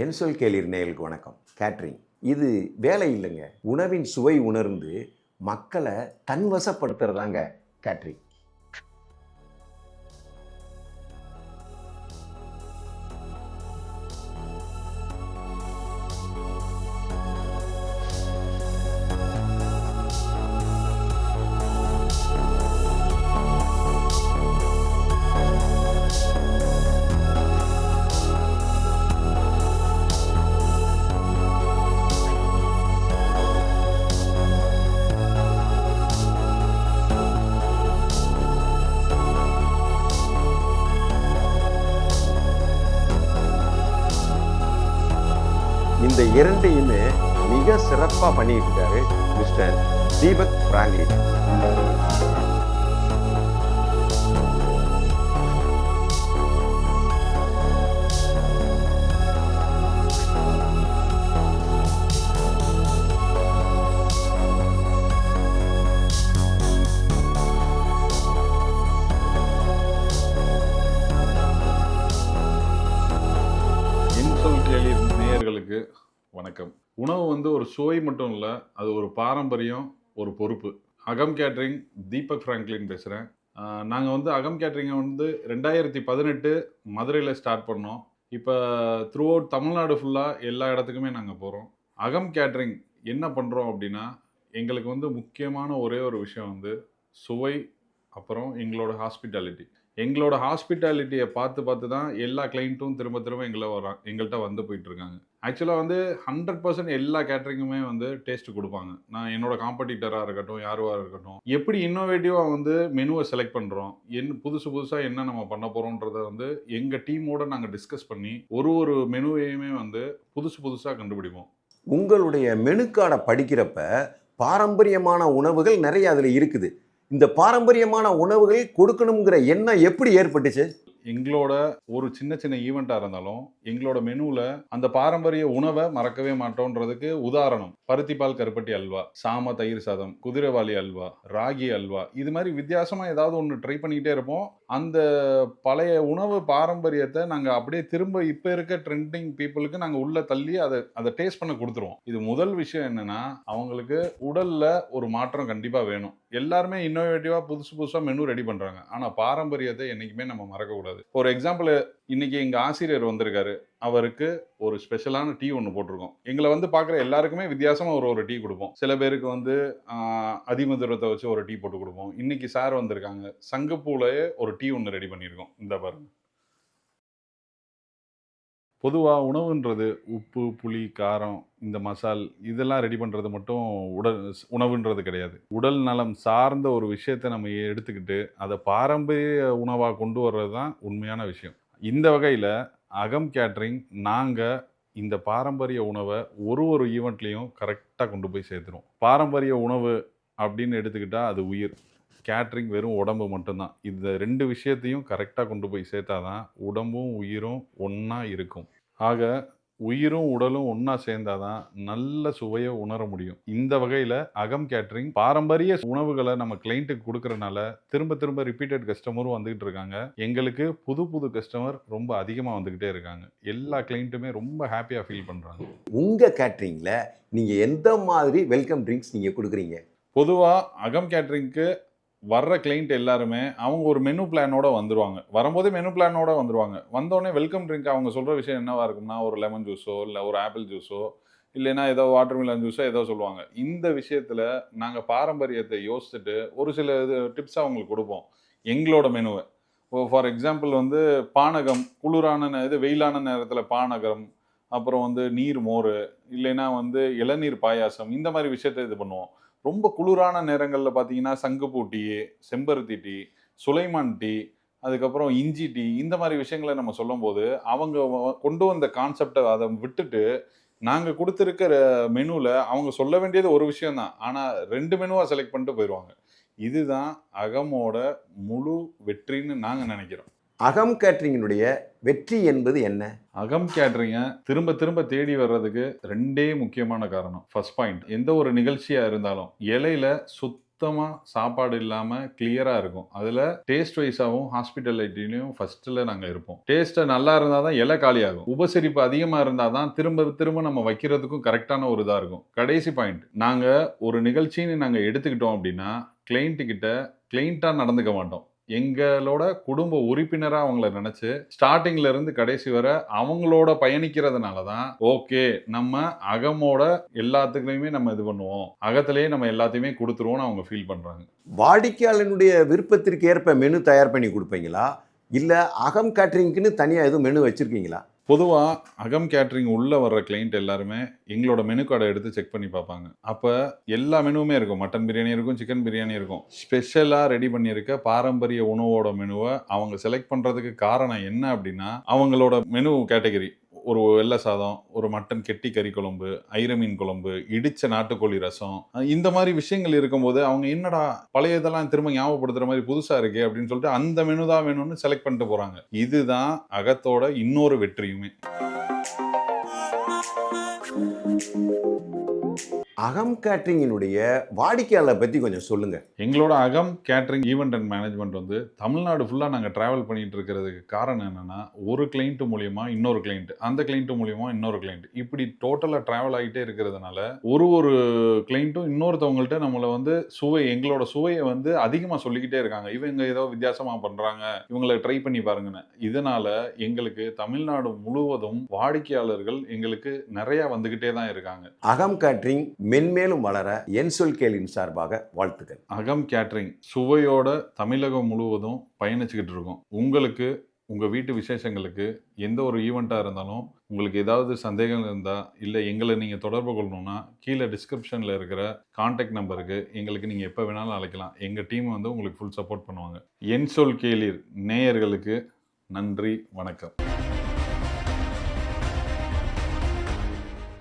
என் சொல் கேளிர் நேயலுக்கு வணக்கம். கேட்ரிங் இது வேலை இல்லைங்க. உணவின் சுவை உணர்ந்து மக்களை தன்வசப்படுத்துறதாங்க கேட்ரிங். இந்த இரண்டையுமே மிக சிறப்பாக பண்ணிட்டு இருக்காரு மிஸ்டர் தீபக் பிராங்கி நேயர்களுக்கு வணக்கம். உணவு வந்து ஒரு சுவை மட்டும் இல்லை அது ஒரு பாரம்பரியம் ஒரு பொறுப்பு. அகம் கேட்ரிங் தீபக் ஃப்ராங்க்லின் பேசுகிறேன் நாங்கள் வந்து அகம் கேட்ரிங்கை வந்து ரெண்டாயிரத்தி பதினெட்டு மதுரையில் ஸ்டார்ட் பண்ணோம். இப்போ த்ரூ அவுட் தமிழ்நாடு ஃபுல்லாக எல்லா இடத்துக்குமே நாங்கள் போகிறோம் அகம் கேட்ரிங் என்ன பண்ணுறோம் அப்படின்னா எங்களுக்கு வந்து முக்கியமான ஒரே ஒரு விஷயம் வந்து சுவை அப்புறம் எங்களோட ஹாஸ்பிட்டாலிட்டி எங்களோட ஹாஸ்பிட்டாலிட்டியை பார்த்து பார்த்து தான் எல்லா கிளைண்ட்டும் திரும்ப திரும்ப எங்களை வரான் எங்கள்கிட்ட வந்து போயிட்டுருக்காங்க. ஆக்சுவலாக வந்து ஹண்ட்ரட் பர்சன்ட் எல்லா கேட்ரிங்குமே வந்து டேஸ்ட் கொடுப்பாங்க. நான் என்னோட காம்படிட்டராக இருக்கட்டும் யாருவாக இருக்கட்டும் எப்படி இன்னோவேட்டிவாக வந்து மெனுவை செலக்ட் பண்ணுறோம் என் புதுசு புதுசாக என்ன நம்ம பண்ண போகிறோன்றத வந்து எங்கள் டீமோட நாங்கள் டிஸ்கஸ் பண்ணி ஒரு ஒரு மெனுவையுமே வந்து புதுசு புதுசாக கண்டுபிடிப்போம். உங்களுடைய மெனு கார்டை படிக்கிறப்ப பாரம்பரியமான உணவுகள் நிறைய அதில் இருக்குது. இந்த பாரம்பரியமான உணவுகளை கொடுக்கணுங்கிற எண்ணம் எப்படி ஏற்பட்டுச்சு? எங்களோட ஒரு சின்ன சின்ன ஈவெண்ட்டாக இருந்தாலும் எங்களோட மெனுவில் அந்த பாரம்பரிய உணவை மறக்கவே மாட்டோன்றதுக்கு உதாரணம். பருத்திப்பால் கருப்பட்டி அல்வா சாம தயிர் சாதம் குதிரைவாளி அல்வா ராகி அல்வா இது மாதிரி வித்தியாசமாக ஏதாவது ஒன்று ட்ரை பண்ணிக்கிட்டே இருப்போம். அந்த பழைய உணவு பாரம்பரியத்தை நாங்கள் அப்படியே திரும்ப இப்போ இருக்க ட்ரெண்டிங் பீப்புளுக்கு நாங்கள் உள்ளே தள்ளி அதை அதை டேஸ்ட் பண்ண கொடுத்துருவோம். இது முதல் விஷயம் என்னென்னா அவங்களுக்கு உடலில் ஒரு மாற்றம் கண்டிப்பாக வேணும். எல்லாருமே இன்னோவேட்டிவாக புதுசு புதுசாக மெனு ரெடி பண்ணுறாங்க ஆனால் பாரம்பரியத்தை என்றைக்குமே நம்ம மறக்கக்கூடாது. ஒரு எக்ஸாம்பிள் இன்னைக்கு எங்கள் ஆசிரியர் வந்திருக்காரு. அவருக்கு ஒரு ஸ்பெஷலான டீ ஒன்று போட்டிருக்கோம். எங்களை வந்து பார்க்குற எல்லாருக்குமே வித்தியாசமாக ஒரு ஒரு டீ கொடுப்போம். சில பேருக்கு வந்து அதிமதுரத்தை வச்சு ஒரு டீ போட்டு கொடுப்போம். இன்னைக்கு சார் வந்திருக்காங்க. சங்கப்பூலையே ஒரு டீ ஒன்று ரெடி பண்ணியிருக்கோம். இந்த பாருங்க. பொதுவாக உணவுன்றது உப்பு புளி காரம் இந்த மசால் இதெல்லாம் ரெடி பண்ணுறது மட்டும் உடல் உணவுன்றது கிடையாது. உடல் நலம் சார்ந்த ஒரு விஷயத்தை நம்ம எடுத்துக்கிட்டு அதை பாரம்பரிய உணவாக கொண்டு வர்றது தான் உண்மையான விஷயம். இந்த வகையில் அகம் கேட்ரிங் நாங்கள் இந்த பாரம்பரிய உணவை ஒரு ஒரு ஈவெண்ட்லேயும் கரெக்டாக கொண்டு போய் சேர்த்துருவோம். பாரம்பரிய உணவு அப்படின்னு எடுத்துக்கிட்டால் அது உயிர். கேட்ரிங் வெறும் உடம்பு மட்டும்தான். இந்த ரெண்டு விஷயத்தையும் கரெக்டாக கொண்டு போய் சேர்த்தாதான் உடம்பும் உயிரும் ஒன்றா இருக்கும். ஆக உயிரும் உடலும் ஒன்றா சேர்ந்தாதான் நல்ல சுவையை உணர முடியும். இந்த வகையில் அகம் கேட்ரிங் பாரம்பரிய உணவுகளை நம்ம கிளைண்ட்டுக்கு கொடுக்கறனால திரும்ப திரும்ப ரிப்பீட்டட் கஸ்டமரும் வந்துகிட்டு இருக்காங்க. எங்களுக்கு புது புது கஸ்டமர் ரொம்ப அதிகமாக வந்துக்கிட்டே இருக்காங்க. எல்லா கிளைண்ட்டுமே ரொம்ப ஹாப்பியாக ஃபீல் பண்ணுறாங்க உங்கள் கேட்ரிங்கில் நீங்கள் எந்த மாதிரி வெல்கம் ட்ரிங்க்ஸ் நீங்கள் கொடுக்குறீங்க? பொதுவாக அகம் கேட்ரிங்க்கு வர்ற கிளைண்ட் எல்லாருமே அவங்க ஒரு மெனு பிளானோட வந்துருவாங்க. வரும்போதே மெனு பிளானோட வந்துருவாங்க. வந்தோடனே வெல்கம் ட்ரிங்க் அவங்க சொல்கிற விஷயம் என்னவா இருக்கும்னா ஒரு லெமன் ஜூஸோ இல்லை ஒரு ஆப்பிள் ஜூஸோ இல்லைன்னா ஏதோ வாட்டர் மிலன் ஜூஸோ ஏதோ சொல்லுவாங்க. இந்த விஷயத்தில் நாங்கள் பாரம்பரியத்தை யோசிச்சுட்டு ஒரு சில இது டிப்ஸாக அவங்களுக்கு கொடுப்போம். எங்களோட மெனுவை ஃபார் எக்ஸாம்பிள் வந்து பானகம் குளிரான நே- இது வெயிலான நேரத்தில் பானகம் அப்புறம் வந்து நீர் மோர் இல்லைன்னா வந்து இளநீர் பாயாசம் இந்த மாதிரி விஷயத்தை இது பண்ணுவோம். ரொம்ப குளிரான நேரங்களில் பார்த்தீங்கன்னா சங்குப்பூ டீ செம்பருத்தி டீ சுலைமான் டீ அதுக்கப்புறம் இஞ்சி டீ இந்த மாதிரி விஷயங்களை நம்ம சொல்லும்போது அவங்க கொண்டு வந்த கான்செப்டை அதை விட்டுட்டு நாங்கள் கொடுத்துருக்கிற மெனுவில் அவங்க சொல்ல வேண்டியது ஒரு விஷயந்தான் ஆனால் ரெண்டு மெனுவாக செலக்ட் பண்ணிட்டு போயிடுவாங்க இதுதான் அகமோட முழு வெற்றின்னு நாங்கள் நினைக்கிறோம். அகம் கேட்ரிங்கினுடைய வெற்றி என்பது என்ன? அகம் கேட்ரிங்க திரும்ப திரும்ப தேடி வர்றதுக்கு ரெண்டே முக்கியமான காரணம். ஃபர்ஸ்ட் பாயிண்ட் எந்த ஒரு நிகழ்ச்சியா இருந்தாலும் இலையில சுத் சுத்தமாக சாப்பாடு இல்லாமல் கிளியராக இருக்கும். அதில் டேஸ்ட் வைஸாகவும் ஹாஸ்பிட்டலிட்டிலையும் ஃபஸ்ட்டில் நாங்கள் இருப்போம். டேஸ்ட்டு நல்லா இருந்தால் தான் இலை காலியாகும். உபசரிப்பு அதிகமாக இருந்தால் தான் திரும்ப திரும்ப நம்ம வைக்கிறதுக்கும் கரெக்டான ஒரு இதாக இருக்கும். கடைசி பாயிண்ட் நாங்கள் ஒரு நிகழ்ச்சின்னு நாங்கள் எடுத்துக்கிட்டோம் அப்படின்னா கிளைண்ட்டுக்கிட்ட கிளைண்ட்டாக நடந்துக்க மாட்டோம். எங்களோட குடும்ப உறுப்பினராக அவங்கள நினச்சி ஸ்டார்டிங்ல இருந்து கடைசி வரை அவங்களோட பயணிக்கிறதுனால தான் ஓகே நம்ம அகமோட எல்லாத்துக்குலையுமே நம்ம இது பண்ணுவோம். அகத்திலேயே நம்ம எல்லாத்தையுமே கொடுத்துருவோம்னு அவங்க ஃபீல் பண்ணுறாங்க வாடிக்கையாளனுடைய விருப்பத்திற்கு ஏற்ப மெனு தயார் பண்ணி கொடுப்பீங்களா? இல்லை அகம் கேட்ரிங்க்குன்னு தனியாக எதுவும் மெனு வச்சுருக்கீங்களா? பொதுவாக அகம் கேட்ரிங் உள்ளே வர்ற கிளைண்ட் எல்லாருமே எங்களோட மெனு கார்டை எடுத்து செக் பண்ணி பார்ப்பாங்க. அப்போ எல்லா மெனுவுமே இருக்கும். மட்டன் பிரியாணி இருக்கும் சிக்கன் பிரியாணி இருக்கும். ஸ்பெஷலாக ரெடி பண்ணியிருக்க பாரம்பரிய உணவோட மெனுவை அவங்க செலக்ட் பண்ணுறதுக்கு காரணம் என்ன அப்படின்னா அவங்களோட மெனு கேட்டகரி ஒரு வெள்ளை சாதம் ஒரு மட்டன் கெட்டி கறி குழம்பு ஐரமீன் குழம்பு இடிச்ச நாட்டுக்கோழி ரசம் இந்த மாதிரி விஷயங்கள் இருக்கும்போது அவங்க என்னடா பழைய இதெல்லாம் திரும்ப ஞாபகப்படுத்துற மாதிரி புதுசா இருக்கே அப்படின்னு சொல்லிட்டு அந்த மெனு தான் வேணும்னு செலக்ட் பண்ணிட்டு போறாங்க. இதுதான் அகத்தோட இன்னொரு வெற்றியுமே. அகம் கேட்டரிங்கினுடைய வாடிக்கையாளரை பற்றி கொஞ்சம் சொல்லுங்கள் எங்களோட அகம் கேட்டரிங் ஈவெண்ட் அண்ட் மேனேஜ்மெண்ட் வந்து தமிழ்நாடு ஃபுல்லாக நாங்கள் ட்ராவல் பண்ணிட்டு இருக்கிறதுக்கு காரணம் என்னன்னா ஒரு கிளைண்ட் மூலியமா இன்னொரு கிளைண்ட் அந்த கிளைண்ட் மூலியமா இன்னொரு கிளைண்ட் இப்படி டோட்டலாக ட்ராவல் ஆகிட்டே இருக்கிறதுனால ஒரு ஒரு கிளைண்ட்டும் இன்னொருத்தவங்கள்ட்ட நம்மளை வந்து சுவை எங்களோட சுவையை வந்து அதிகமாக சொல்லிக்கிட்டே இருக்காங்க. இவங்க ஏதோ வித்தியாசமாக பண்ணுறாங்க இவங்களை ட்ரை பண்ணி பாருங்கன்னு. இதனால எங்களுக்கு தமிழ்நாடு முழுவதும் வாடிக்கையாளர்கள் எங்களுக்கு நிறைய வந்துக்கிட்டே தான் இருக்காங்க. அகம் கேட்டரிங் மென்மேலும் வளர என் சொல் கேளின் சார்பாக வாழ்த்துக்கள். அகம் கேட்ரிங் சுவையோட தமிழகம் முழுவதும் பயணிச்சுக்கிட்டு இருக்கோம். உங்களுக்கு உங்கள் வீட்டு விசேஷங்களுக்கு எந்த ஒரு ஈவெண்ட்டாக இருந்தாலும் உங்களுக்கு ஏதாவது சந்தேகம் இருந்தால் இல்லை எங்களை நீங்கள் தொடர்பு கொள்ளணும்னா கீழே டிஸ்கிரிப்ஷனில் இருக்கிற காண்டாக்ட் நம்பருக்கு எங்களுக்கு நீங்கள் எப்போ வேணாலும் அழைக்கலாம். எங்கள் டீம் வந்து உங்களுக்கு ஃபுல் சப்போர்ட் பண்ணுவாங்க. என் சொல் கேளீர் நேயர்களுக்கு நன்றி வணக்கம்.